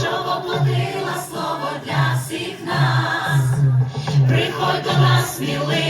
що воплотила слово для всіх нас. Приходь до нас, сміливо.